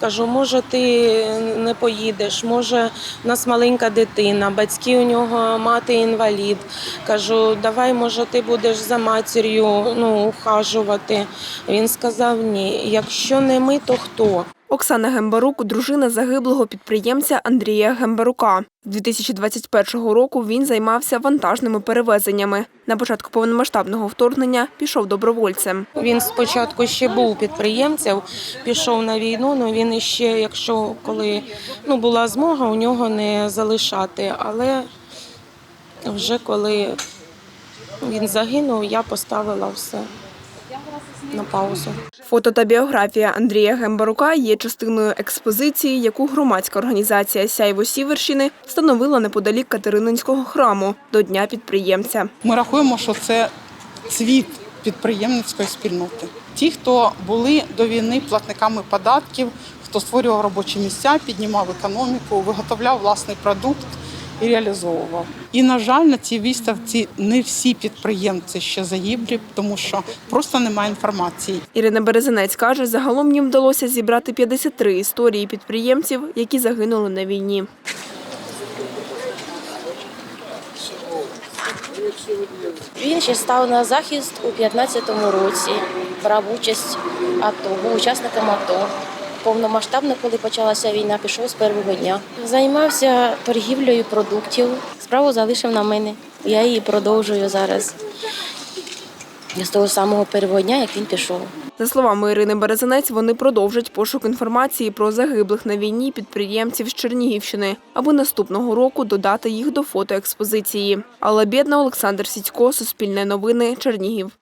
Кажу, може, ти не поїдеш, може, у нас маленька дитина, батьки у нього мати інвалід. Кажу, давай, може, ти будеш за матір'ю ну, ухажувати. Він сказав ні. Якщо не ми, то хто? Оксана Гембарук – дружина загиблого підприємця Андрія Гембарука. З 2021 року він займався вантажними перевезеннями. На початку повномасштабного вторгнення пішов добровольцем. Він спочатку ще був підприємцем, пішов на війну. Ну він іще, якщо коли ну, була змога, у нього не залишати. Але вже коли він загинув, я поставила все на паузу. Фото та біографія Андрія Гембарука є частиною експозиції, яку громадська організація «Сяйво Сіверщини встановила неподалік Катерининського храму до Дня підприємця. Ми рахуємо, що це цвіт підприємницької спільноти. Ті, хто були до війни платниками податків, хто створював робочі місця, піднімав економіку, виготовляв власний продукт і реалізовував. І, на жаль, на цій виставці не всі підприємці ще загиблі, тому що просто немає інформації. Ірина Березинець каже, загалом їм вдалося зібрати 53 історії підприємців, які загинули на війні. Він ще став на захист у 15-му році, брав участь АТО, був учасником АТО. Повномасштабно, коли почалася війна, пішов з першого дня. Займався торгівлею продуктів. Справу залишив на мене. Я її продовжую зараз. З того самого першого дня, як він пішов. За словами Ірини Березинець, вони продовжать пошук інформації про загиблих на війні підприємців з Чернігівщини, аби наступного року додати їх до фотоекспозиції. Алла Бєдна, Олександр Сідько, Суспільне новини, Чернігів.